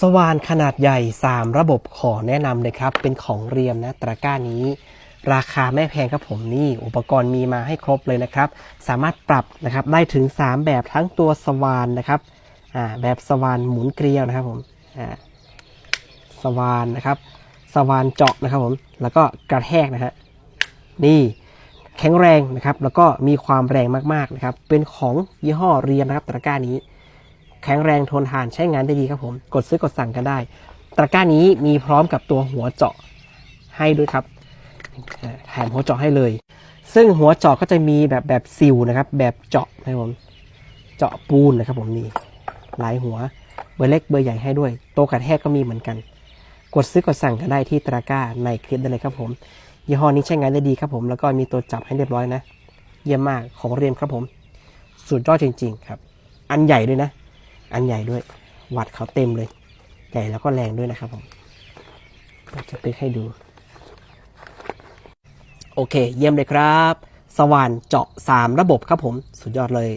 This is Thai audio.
สว่านขนาดใหญ่ 3 ระบบขอแนะนำเลยครับ เป็นของเรียมนะตะกร้านี้ ราคาไม่แพงครับผมนี่ อุปกรณ์มีมาให้ครบเลยนะครับ สามารถปรับนะครับได้ถึง 3 แบบทั้งตัวสว่านนะครับอ่าแบบสว่านหมุนเกลียวนะครับผมอ่าสว่านนะครับ สว่านเจาะนะครับผมแล้วก็กระแทกนะฮะนี่แข็งแรงนะครับ แล้วก็มีความแรงมากๆนะครับ เป็นของยี่ห้อเรียมนะครับตะกร้านี้ แข็งแรงทนทานใช้งานได้ดีครับผม กดซื้อกดสั่งกันได้ ตะกร้านี้มีพร้อมกับตัวหัวเจาะให้ด้วยครับแถมหัวเจาะให้เลย ซึ่งหัวเจาะก็จะมีแบบแบบซิลนะครับ แบบเจาะนะครับผม เจาะปูนนะครับผมนี่หลายหัว เบอร์เล็กเบอร์ใหญ่ให้ด้วย โตกระแทกก็มีเหมือนกัน กดซื้อกดสั่งกันได้ที่ตะกร้าในคลิปได้เลยครับผม ยี่ห้อนี้ใช้งานได้ดีครับผม แล้วก็มีตัวจับให้เรียบร้อยนะ เยี่ยมมาก ของเรียนครับผม สุดยอดจริง ๆ ครับ อันใหญ่ด้วยนะ อันใหญ่ด้วย วัดเขาเต็มเลย ใหญ่แล้วก็แรงด้วยนะครับผมจะไปให้ดู โอเค เยี่ยมเลยครับ สว่านเจาะ 3 ระบบครับผม สุดยอดเลย